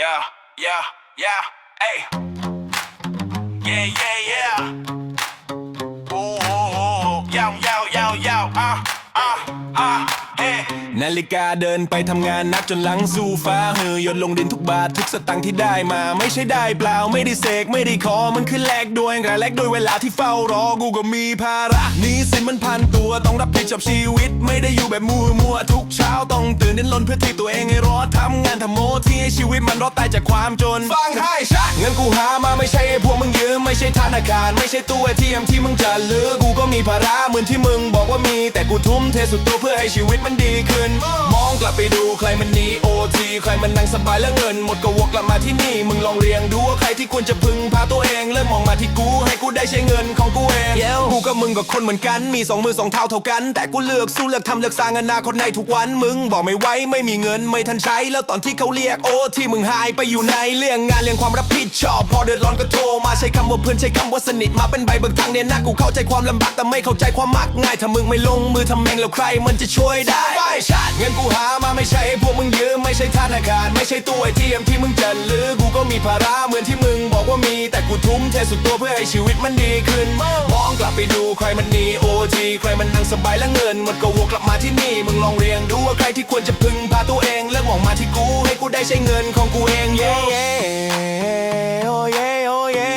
Yeah, yeah, yeah, hey. Yeah, yeah, yeah. Ooh, ooh, ooh. Yo, yo, yo, yo. Uh, uh. นาฬิกาเดินไปทำงานนับจนหลังสู่ฟ้าเหือยดลงดินทุกบาททุกสตังค์ที่ได้มา ไม่ใช่ได้เปล่าไม่ได้เสกไม่ได้ขอมันคือแลกด้วยแต่แลกด้วยเวลาที่เฝ้ารอกูก็มีภาระหนี้สินมันพันตัวต้องรับผิดชอบชีวิต ไม่ได้อยู่แบบมัวมัวทุกเช้าต้องตื่นเดินรนเพื่อที่ตัวเองให้รอดทำงานทำโมที่ให้ชีวิตมันรอดตายจากความจน ใช่ธนาคารไม่ใช่ตู้ไอทีเอ็มที่มึงจะลือ กูก็มีภาระเหมือนที่มึงบอกว่ามี แต่กูทุ่มเทสุดตัวเพื่อให้ชีวิตมันดีขึ้น มองกลับไปดูใครมันหนีโใครมันนั่งสบายแล้วเงิน หมดก็วกกลับมาที่นี่ มึงลองเรียงดูว่าใครที่ควรจะพึงพาตัวเอง เริ่มมองมาที่กูให้กูได้ใช้เงินของกูเองกูกับมึงก็คนเหมือนกัน มีสองมือสองเท้าเท่ากัน แต่กูเลือกสู้เลือกทำเลือกสร้างอนาคตในทุกวัน มึงบอกไม่ไหวไม่มีเงินไม่ทันใช้ แล้วตอนที่เขาเรียกโอที่มึงหายไปอยู่ในเรื่องงานเรื่องความรับผิดชอบ พอเดือดร้อนก็โทรมาใช้คำว่าเพื่อนใช้คำว่าสนิทมาเป็นใบเบิกทางเนี่ยนะกูเข้าใจความลำบากแต่ไม่เข้าใจความมักง่ายถ้ามึงไม่ลงมือทำเองแล้วใครมันจะช่วยได้ไม่ชาติเงินกูหามา ไม่ใช่ธนาคาร ไม่ใช่ตู้ไอทีเอ็มที่มึงจะลือกูก็มีภาระเหมือนที่มึงบอกว่ามี แต่กูทุ่มเทสุดตัวเพื่อให้ชีวิตมันดีขึ้นมองกลับไปดูใครมันนีโอทีใครมันนั่งสบายแล้วเงินหมดก็วกกลับมาที่นี่ มึงลองเรียงดูว่าใครที่ควรจะพึงพาตัวเองเลิกมองมาที่กูให้กูได้ใช้เงินของกูเองเย้เย้โอเย้โอเย้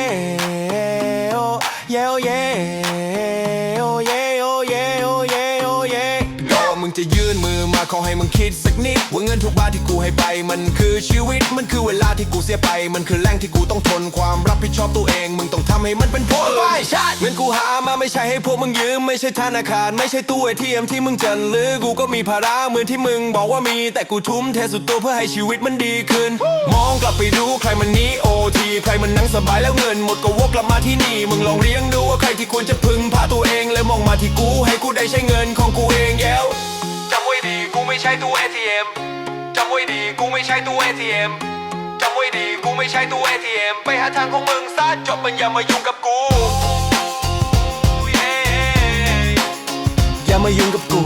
โอเย้โอเย้โอเย้ มือมาขอให้มึงคิดสักนิดว่าเงินทุกบาทที่กูให้ไป มันคือชีวิตมันคือเวลาที่กูเสียไป มันคือแรงที่กูต้องทนความรับผิดชอบตัวเอง มึงต้องทำให้มันเป็นผลไม่ใช่เงินกูหามาไม่ใช่ให้พวกมึงยืมไม่ใช่ธนาคาร ไม่ใช่ตู้ไอทีเอ็มที่มึงจะลือกูก็มีภาระเหมือนที่มึงบอกว่ามี แต่กูทุ่มเทสุดตัวเพื่อให้ชีวิตมันดีขึ้น มองกลับไปดูใครมันนี้โอทีใครมันนั่งสบายแล้วเงินหมดก็วกกลับมาที่นี่มึงลองเลี้ยงดูว่าใครที่ควรจะพึงพาตัวเองเลยมองมาที่กูให้กูได้ใช้เงินของกูเองแย จำไว้ดีกูไม่ใช่ตู้ ATM จำไว้ดีกูไม่ใช่ตู้ ATM ไปหาทางของมึงซะจบมันอย่ามายุ่งกับกู อย่ามายุ่งกับกู